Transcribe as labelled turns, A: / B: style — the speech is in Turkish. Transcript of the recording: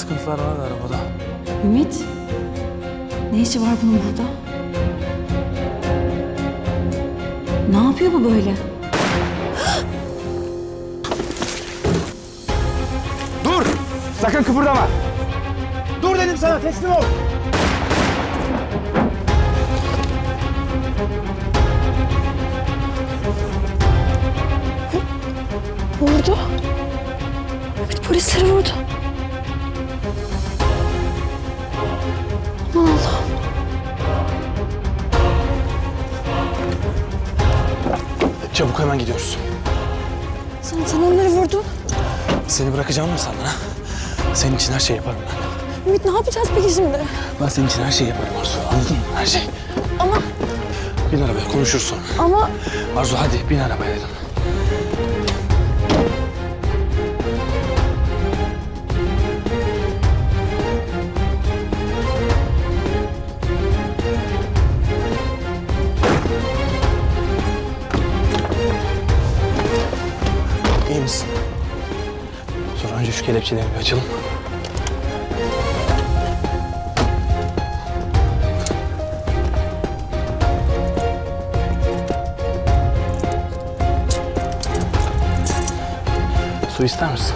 A: sıkıntılar vardı arabada.
B: Ümit. Ne işi var bunun burada? Ne yapıyor bu böyle?
C: Dur! Sakın kıpırdama. Dur dedim sana teslim ol.
B: Vurdu. Ümit polisleri vurdu.
A: Çabuk hemen gidiyoruz.
B: Sen, sen onları vurdun.
A: Seni bırakacağım mı sandın ha? Senin için her şeyi yaparım ben.
B: Ümit ne yapacağız peki şimdi?
A: Ben senin için her şeyi yaparım Arzu. Anladın mı? Her şey.
B: Ama
A: Bin arabaya konuşuruz sonra.
B: ama
A: Arzu hadi bin arabaya dedim. Misin? Sonra önce şu kelepçeleri bir açalım. Su ister misin?